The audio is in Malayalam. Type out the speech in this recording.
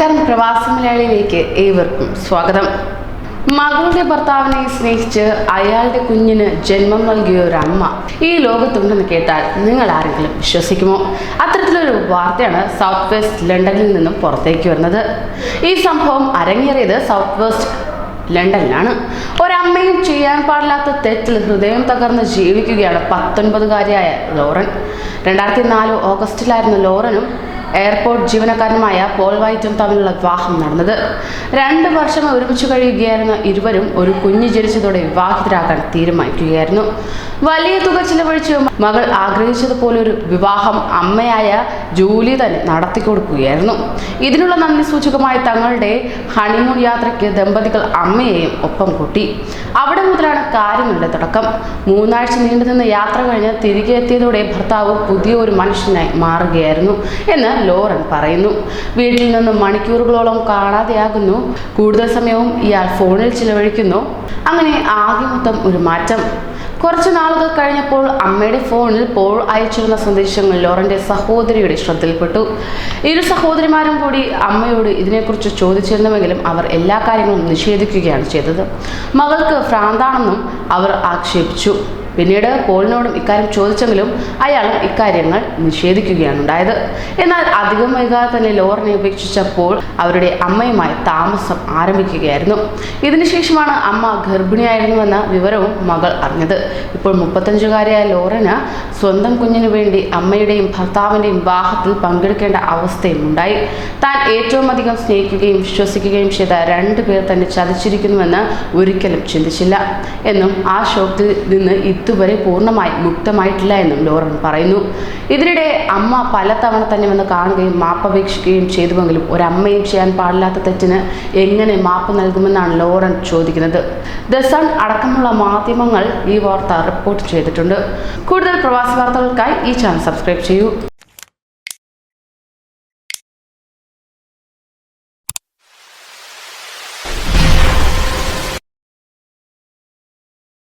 പ്രവാസി മലയാളിയിലേക്ക് ഏവർക്കും സ്വാഗതം. മകളുടെ ഭർത്താവിനെ സ്നേഹിച്ച് അയാളുടെ കുഞ്ഞിന് ജന്മം നൽകിയ ഒരു അമ്മ ഈ ലോകത്തുണ്ടെന്ന് കേട്ടാൽ നിങ്ങൾ ആരെങ്കിലും വിശ്വസിക്കുമോ? അത്തരത്തിലൊരു വാർത്തയാണ് സൗത്ത് വെസ്റ്റ് ലണ്ടനിൽ നിന്നും പുറത്തേക്ക് വരുന്നത്. ഈ സംഭവം അരങ്ങേറിയത് സൗത്ത് വെസ്റ്റ് ലണ്ടനിലാണ് ഒരമ്മയും ചെയ്യാൻ പാടില്ലാത്ത തെറ്റിൽ ഹൃദയം തകർന്ന് ജീവിക്കുകയാണ് പത്തൊൻപതുകാരിയായ ലോറൻ. രണ്ടായിരത്തി നാല് ഓഗസ്റ്റിലായിരുന്നു ലോറനും എയർപോർട്ട് ജീവനക്കാരനുമായ പോൾ വൈറ്റും തമ്മിലുള്ള വിവാഹം നടന്നത്. രണ്ട് വർഷം ഒരുമിച്ച് കഴിയുകയായിരുന്ന ഇരുവരും ഒരു കുഞ്ഞ് ജനിച്ചതോടെ വിവാഹിതരാകാൻ തീരുമാനിക്കുകയായിരുന്നു. വലിയ തുക ചിലവഴിച്ച് മകൾ ആഗ്രഹിച്ചതുപോലെ ഒരു വിവാഹം അമ്മയായ ജൂലി തന്നെ നടത്തി കൊടുക്കുകയായിരുന്നു. ഇതിനുള്ള നന്ദി സൂചകമായി തങ്ങളുടെ ഹണിമൂൺ യാത്രയ്ക്ക് ദമ്പതികൾ അമ്മയെയും ഒപ്പം കൂട്ടി. അവിടെ മുതലാണ് കാര്യങ്ങളുടെ തുടക്കം. മൂന്നാഴ്ച നീണ്ടുനിന്ന യാത്ര കഴിഞ്ഞ് തിരികെ എത്തിയതോടെ ഭർത്താവ് പുതിയ ഒരു മനുഷ്യനായി മാറുകയായിരുന്നു എന്ന് ലോറൻ പറയുന്നു. വീട്ടിൽ നിന്ന് മണിക്കൂറുകളോളം കാണാതെയാകുന്നു. കൂടുതൽ സമയവും ഇയാൾ ഫോണിൽ ചിലവഴിക്കുന്നു. അങ്ങനെ ആകെ മൊത്തം ഒരു മാറ്റം. കുറച്ച് നാളുകൾ കഴിഞ്ഞപ്പോൾ അമ്മയുടെ ഫോണിൽ പോൾ അയച്ചിരുന്ന സന്ദേശങ്ങൾ ലോറന്റെ സഹോദരിയുടെ ശ്രദ്ധയിൽപ്പെട്ടു. ഇരു സഹോദരിമാരും കൂടി അമ്മയോട് ഇതിനെക്കുറിച്ച് ചോദിച്ചിരുന്നുവെങ്കിലും അവർ എല്ലാ കാര്യങ്ങളും നിഷേധിക്കുകയാണ് ചെയ്തത്. മകൾക്ക് ഭ്രാന്താണെന്നും അവർ ആക്ഷേപിച്ചു. പിന്നീട് പോളിനോടും ഇക്കാര്യം ചോദിച്ചെങ്കിലും അയാളും ഇക്കാര്യങ്ങൾ നിഷേധിക്കുകയാണ് ഉണ്ടായത്. എന്നാൽ അധികം വൈകാതെ തന്നെ ലോറിനെ ഉപേക്ഷിച്ചപ്പോൾ അവരുടെ അമ്മയുമായി താമസം ആരംഭിക്കുകയായിരുന്നു. ഇതിനുശേഷമാണ് അമ്മ ഗർഭിണിയായിരുന്നുവെന്ന വിവരവും മകൾ അറിഞ്ഞത്. ഇപ്പോൾ മുപ്പത്തഞ്ചുകാരിയായ ലോറിന് സ്വന്തം കുഞ്ഞിനു വേണ്ടി അമ്മയുടെയും ഭർത്താവിന്റെയും വിവാഹത്തിൽ പങ്കെടുക്കേണ്ട അവസ്ഥയും ഉണ്ടായി. താൻ ഏറ്റവും അധികം സ്നേഹിക്കുകയും വിശ്വസിക്കുകയും ചെയ്ത രണ്ടു പേർ തന്നെ ചതിച്ചിരിക്കുന്നുവെന്ന് ഒരിക്കലും ചിന്തിച്ചില്ല. എന്നും ആ ഷോക്കിൽ നിന്ന് ഇതുവരെ പൂർണമായി മുക്തമായിട്ടില്ല എന്നും ലോറൻ പറയുന്നു. ഇതിനിടെ അമ്മ പലതവണ തന്നെ വന്ന് കാണുകയും മാപ്പപേക്ഷിക്കുകയും ചെയ്തുവെങ്കിലും ഒരമ്മയും ചെയ്യാൻ പാടില്ലാത്ത തെറ്റിന് എങ്ങനെ മാപ്പ് നൽകുമെന്നാണ് ലോറൻ ചോദിക്കുന്നത്. ദ സൺ അടക്കമുള്ള മാധ്യമങ്ങൾ ഈ വാർത്ത റിപ്പോർട്ട് ചെയ്തിട്ടുണ്ട്. കൂടുതൽ പ്രവാസി വാർത്തകൾക്കായി ഈ ചാനൽ സബ്സ്ക്രൈബ് ചെയ്യൂ.